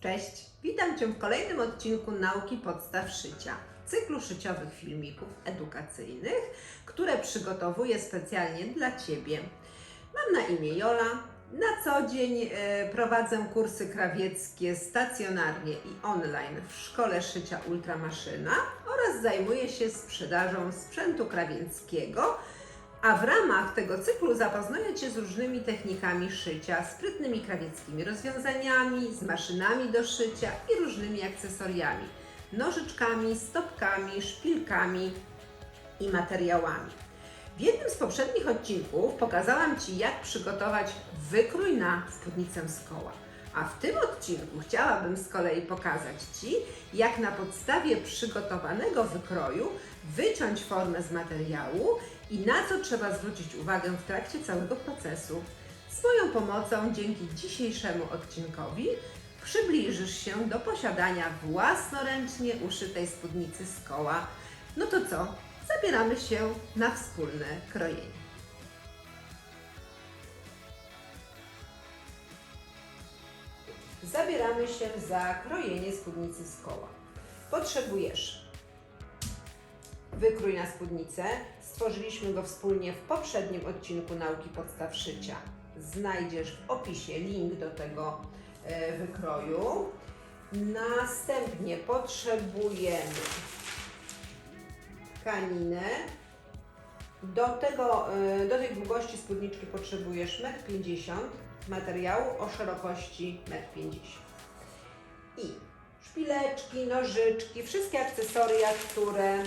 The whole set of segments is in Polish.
Cześć, witam Cię w kolejnym odcinku Nauki Podstaw Szycia, cyklu szyciowych filmików edukacyjnych, które przygotowuję specjalnie dla Ciebie. Mam na imię Jola. Na co dzień e, prowadzę kursy krawieckie stacjonarnie i online w Szkole Szycia Ultramaszyna oraz zajmuję się sprzedażą sprzętu krawieckiego, a w ramach tego cyklu zapoznaję Cię z różnymi technikami szycia, sprytnymi krawieckimi rozwiązaniami, z maszynami do szycia i różnymi akcesoriami, nożyczkami, stopkami, szpilkami i materiałami. W jednym z poprzednich odcinków pokazałam Ci, jak przygotować wykrój na spódnicę z koła. A w tym odcinku chciałabym z kolei pokazać Ci, jak na podstawie przygotowanego wykroju wyciąć formę z materiału i na co trzeba zwrócić uwagę w trakcie całego procesu. Z moją pomocą dzięki dzisiejszemu odcinkowi przybliżysz się do posiadania własnoręcznie uszytej spódnicy z koła. No to co? Zabieramy się na wspólne krojenie. Zabieramy się za krojenie spódnicy z koła. Potrzebujesz wykrój na spódnicę. Stworzyliśmy go wspólnie w poprzednim odcinku nauki podstaw szycia. Znajdziesz w opisie link do tego e, wykroju. Następnie potrzebujemy tkaninę. Do, tego, e, do tej długości spódniczki potrzebujesz 1,50 m materiału o szerokości 1,50 m. I szpileczki, nożyczki, wszystkie akcesoria, które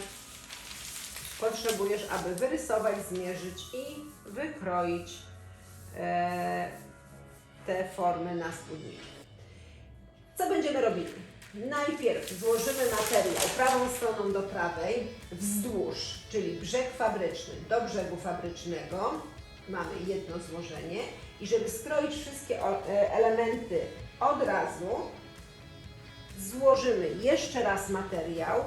potrzebujesz, aby wyrysować, zmierzyć i wykroić e, te formy na spódniczkę. Co będziemy robili? Najpierw złożymy materiał prawą stroną do prawej wzdłuż, czyli brzeg fabryczny do brzegu fabrycznego. Mamy jedno złożenie i żeby skroić wszystkie e, elementy od razu, złożymy jeszcze raz materiał,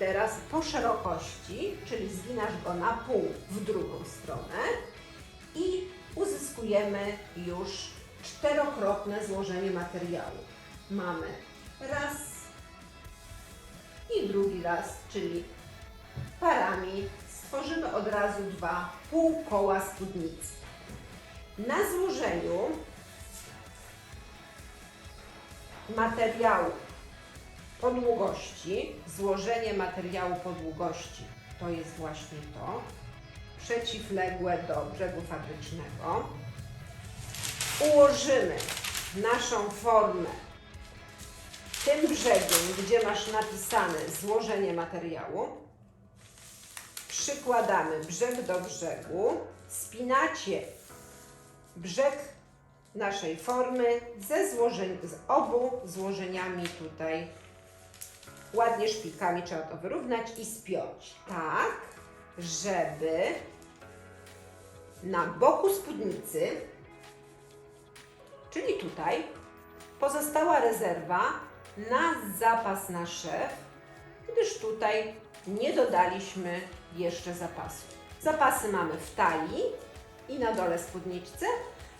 teraz po szerokości, czyli zginasz go na pół w drugą stronę i uzyskujemy już czterokrotne złożenie materiału. Mamy raz i drugi raz, czyli parami stworzymy od razu dwa półkoła spódnicy. Na złożeniu materiału po długości, złożenie materiału po długości to jest właśnie to, przeciwległe do brzegu fabrycznego. Ułożymy naszą formę tym brzegiem, gdzie masz napisane złożenie materiału. Przykładamy brzeg do brzegu, spinacie brzeg naszej formy ze złożeń, z obu złożeniami tutaj ładnie szpilkami trzeba to wyrównać i spiąć tak, żeby na boku spódnicy, czyli tutaj, pozostała rezerwa na zapas na szef, gdyż tutaj nie dodaliśmy jeszcze zapasu. Zapasy mamy w talii i na dole spódniczce,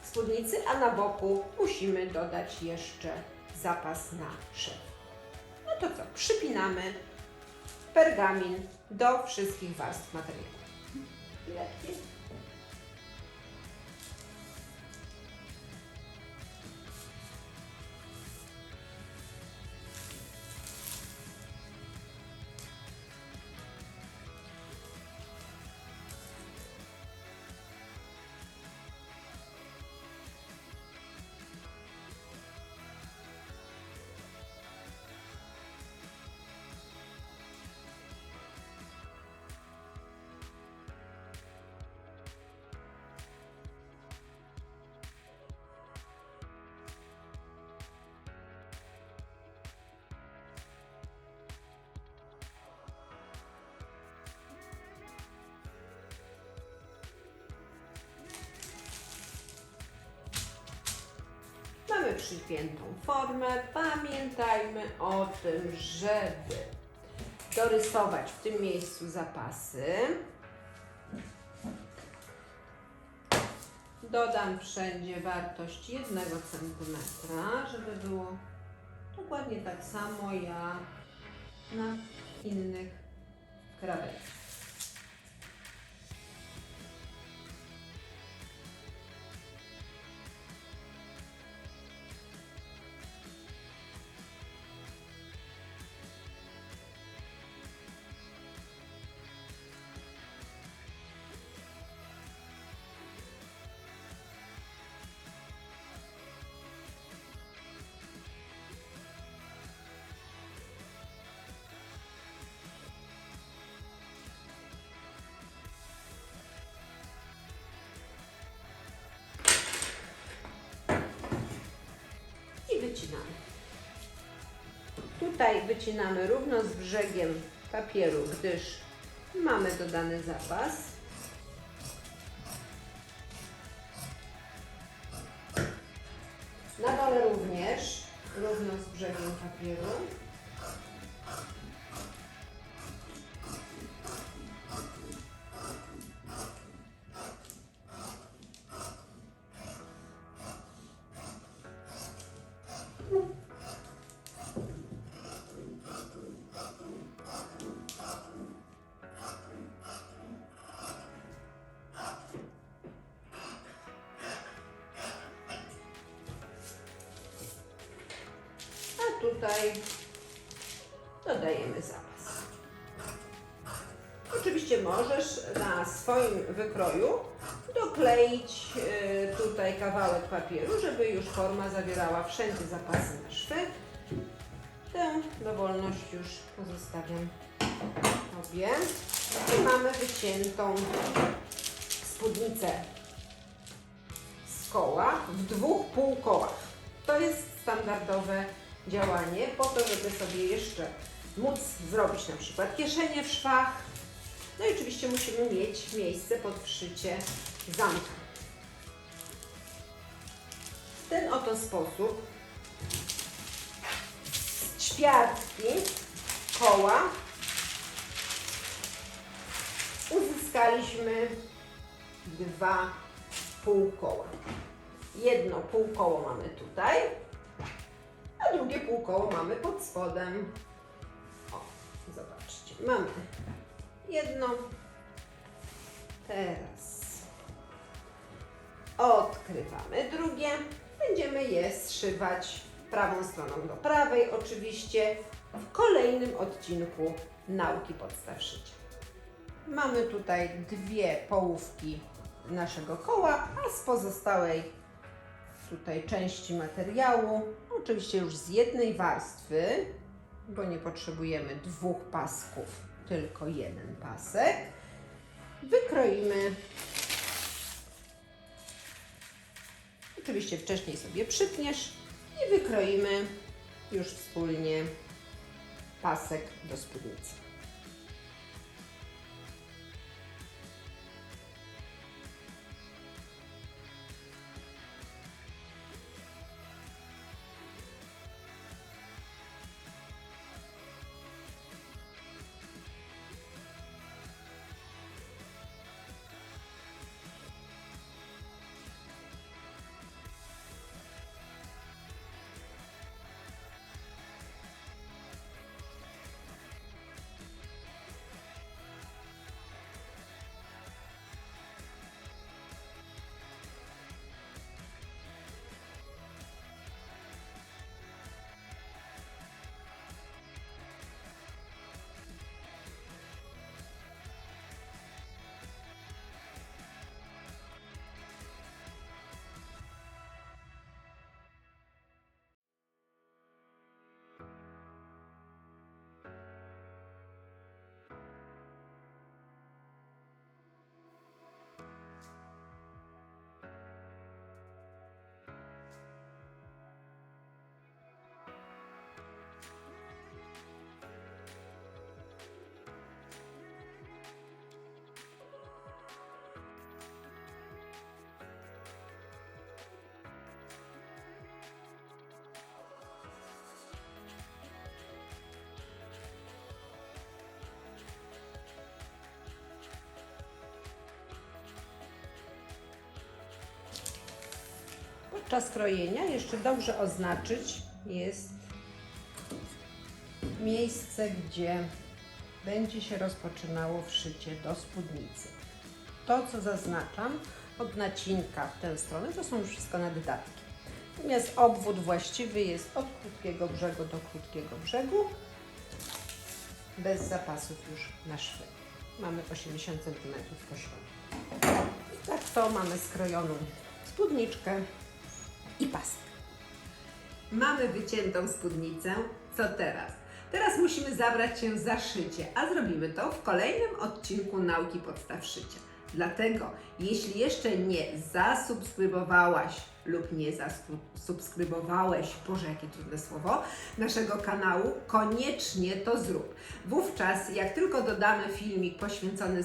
spódnicy, a na boku musimy dodać jeszcze zapas na szef. To co? Przypinamy pergamin do wszystkich warstw materiału. Przypiętą formę. Pamiętajmy o tym, żeby dorysować w tym miejscu zapasy. Dodam wszędzie wartość 1 cm, żeby było Dokładnie tak samo jak na innych krawetkach. Tutaj wycinamy równo z brzegiem papieru, gdyż mamy dodany zapas. Na dole również równo z brzegiem papieru. Tutaj dodajemy zapas. Oczywiście możesz na swoim wykroju dokleić y, tutaj kawałek papieru, żeby już forma zawierała wszędzie zapasy na szwy. Tę dowolność już pozostawiam Tobie. I mamy wyciętą spódnicę z koła w dwóch półkołach. To jest standardowe działanie po to, żeby sobie jeszcze móc zrobić na przykład kieszenie w szwach. No i oczywiście musimy mieć miejsce pod wszycie zamka. W ten oto sposób z ćwiartki koła uzyskaliśmy dwa półkoła. Jedno półkoło mamy tutaj, a drugie półkoło mamy pod spodem. O, zobaczcie, mamy jedno. Teraz odkrywamy drugie. Będziemy je zszywać prawą stroną do prawej, oczywiście w kolejnym odcinku nauki podstaw szycia. Mamy tutaj dwie połówki naszego koła, a z pozostałej tutaj części materiału, oczywiście już z jednej warstwy, bo nie potrzebujemy dwóch pasków, tylko jeden pasek. Wykroimy. Oczywiście wcześniej sobie przytniesz i wykroimy już wspólnie pasek do spódnicy. Podczas krojenia jeszcze dobrze oznaczyć jest miejsce, gdzie będzie się rozpoczynało wszycie do spódnicy. To, co zaznaczam od nacinka w tę stronę, to są już wszystko naddatki. Natomiast obwód właściwy jest od krótkiego brzegu do krótkiego brzegu, bez zapasów już na szwy. Mamy 80 cm po środku. I tak to mamy skrojoną spódniczkę i pasek. Mamy wyciętą spódnicę. Co teraz? Teraz musimy zabrać się za szycie, a zrobimy to w kolejnym odcinku Nauki Podstaw Szycia. Dlatego, jeśli jeszcze nie zasubskrybowałaś lub nie zasubskrybowałeś, Boże, jakie trudne słowo, naszego kanału, koniecznie to zrób. Wówczas, jak tylko dodamy filmik poświęcony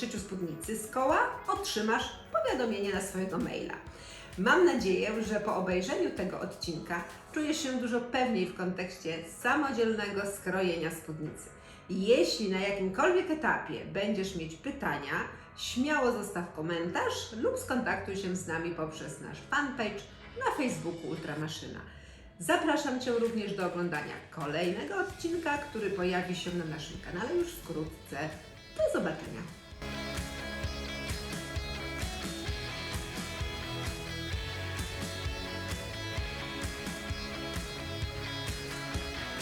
szyciu spódnicy z koła, otrzymasz powiadomienie na swojego maila. Mam nadzieję, że po obejrzeniu tego odcinka czujesz się dużo pewniej w kontekście samodzielnego skrojenia spódnicy. Jeśli na jakimkolwiek etapie będziesz mieć pytania, śmiało zostaw komentarz lub skontaktuj się z nami poprzez nasz fanpage na Facebooku Ultramaszyna. Zapraszam Cię również do oglądania kolejnego odcinka, który pojawi się na naszym kanale już wkrótce. Do zobaczenia.